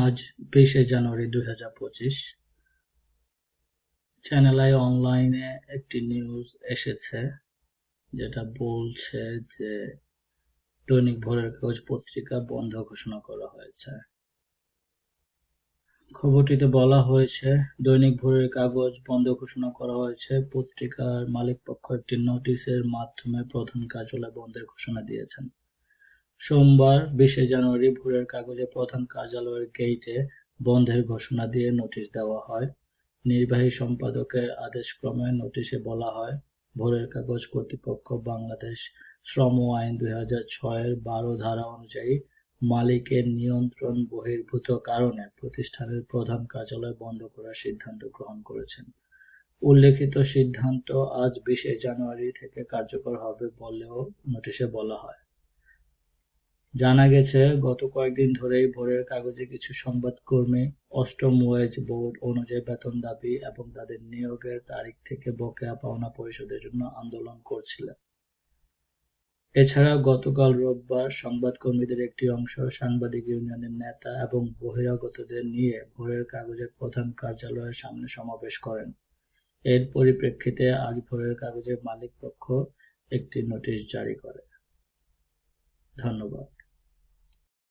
আজ বিশে জানুয়ারি দুই হাজার পঁচিশ। চ্যানেল আই অনলাইনে একটি নিউজ এসেছে, যেটা বলছে যে দৈনিক ভোরের কাগজ পত্রিকা বন্ধ ঘোষণা করা হয়েছে। খবরটিতে বলা হয়েছে, দৈনিক ভোরের কাগজ বন্ধ ঘোষণা করা হয়েছে। পত্রিকার মালিকপক্ষ একটি নোটিশের মাধ্যমে প্রধান কার্যালয় বন্ধের ঘোষণা দিয়েছেন। সোমবার বিশে জানুয়ারি ভোরের কাগজে প্রধান কার্যালয়ের গেইটে বন্ধের ঘোষণা দিয়ে নোটিশ দেওয়া হয়। নির্বাহী সম্পাদকের আদেশক্রমে নোটিশে বলা হয়, ভোরের কাগজ কর্তৃপক্ষ বাংলাদেশ শ্রম আইন দুই হাজার ছয়ের বারো ধারা অনুযায়ী মালিকের নিয়ন্ত্রণ বহির্ভূত কারণে প্রতিষ্ঠানের প্রধান কার্যালয় বন্ধ করার সিদ্ধান্ত গ্রহণ করেছেন। উল্লেখিত সিদ্ধান্ত আজ বিশে জানুয়ারি থেকে কার্যকর হবে বলেও নোটিশে বলা হয়। জানা গেছে, গত কয়েকদিন ধরেই ভোরের কাগজে কিছু সংবাদকর্মী অষ্টম ওয়েজ বোর্ড অনুযায়ী বেতন দাবি এবং তাদের নিয়োগের তারিখ থেকে বকেয়া পাওনা পরিশোধের জন্য আন্দোলন করছিলেন। এছাড়া গতকাল রোববার সংবাদকর্মীদের একটি অংশ সাংবাদিক ইউনিয়নের নেতা এবং বহিরাগতদের নিয়ে ভোরের কাগজের প্রধান কার্যালয়ের সামনে সমাবেশ করেন। এর পরিপ্রেক্ষিতে আজ ভোরের কাগজের মালিক পক্ষ একটি নোটিশ জারি করে। ধন্যবাদ।